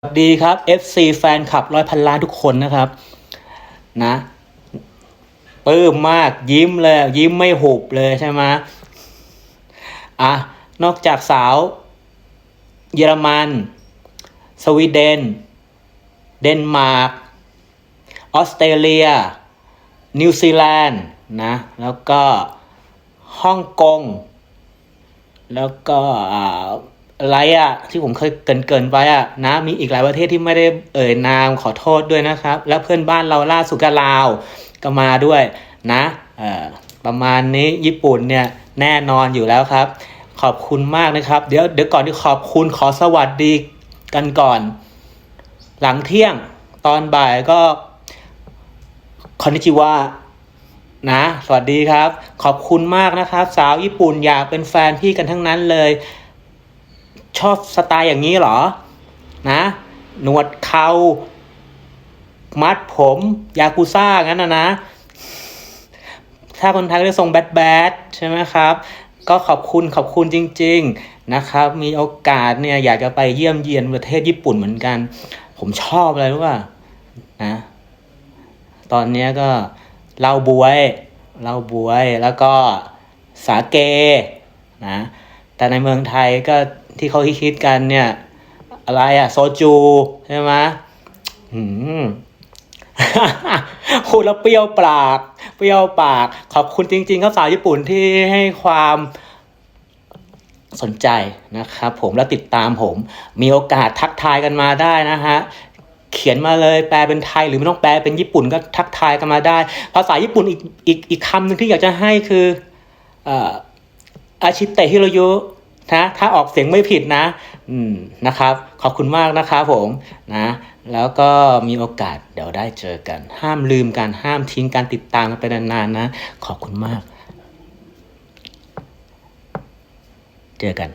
สวัสดีครับ FC แฟนคลับร้อยพันล้านทุกคนนะครับนะปลื้มมากยิ้มเลย ยิ้มไม่หุบเลยใช่ไหมอะ นอกจากสาว เยอรมัน สวีเดน เดนมาร์กออสเตรเลีย นิวซีแลนด์นะ แล้วก็ฮ่องกง แล้วก็อ่า อะไรอะที่ผมเคยเกินเกินไว้อะนะมีอีกหลายประเทศที่ไม่ได้เอ่ยนามขอโทษด้วยนะครับ แล้วเพื่อนบ้านเราล่าสุดก็ลาวก็มาด้วยนะเอ่อประมาณนี้ญี่ปุ่นเนี่ยแน่นอนอยู่แล้วครับ ขอบคุณมากนะครับ เดี๋ยวเดี๋ยวก่อนที่ขอบคุณขอสวัสดีกันก่อน หลังเที่ยงตอนบ่ายก็คอนนิจิวะนะ สวัสดีครับ ขอบคุณมากนะครับ สาวญี่ปุ่นอยากเป็นแฟนพี่กันทั้งนั้นเลย ชอบสไตล์อย่างนี้เหรอ นะ หนวดเขา มัดผม ยากุซ่า งั้นนะนะ ถ้าคนไทยก็เรียกทรงแบดแบดใช่ไหมครับ ก็ขอบคุณขอบคุณจริง ๆ นะครับ มีโอกาสเนี่ยอยากจะไปเยี่ยมเยียนประเทศญี่ปุ่นเหมือนกัน ผมชอบอะไรรู้ป่ะ นะ ตอนนี้ก็เล้าบวยเล้าบวยแล้วก็สาเกนะ แต่ในเมืองไทยก็ ที่เขาคิดกันเนี่ย อะไรอะโซจูใช่ไหมหืมพูดแล้วเปรี้ยวปากเปรี้ยวปาก ขอบคุณจริง ๆ ครับสาวญี่ปุ่นที่ให้ความสนใจนะครับผมและติดตามผม มีโอกาสทักทายกันมาได้นะฮะ เขียนมาเลยแปลเป็นไทยหรือไม่ต้องแปลเป็นญี่ปุ่นก็ทักทายกันมาได้ ภาษาญี่ปุ่นอีกอีกอีกคำหนึ่งที่อยากจะให้คือเอ่ออาชิเตะฮิโรยุ นะถ้าออกเสียงไม่ผิดนะ อืมนะครับ ขอบคุณมากนะครับผมนะแล้วก็มีโอกาสเดี๋ยวได้เจอกัน ห้ามลืมการห้ามทิ้งการติดตามกันไปนานๆนะ ขอบคุณมาก เจอกัน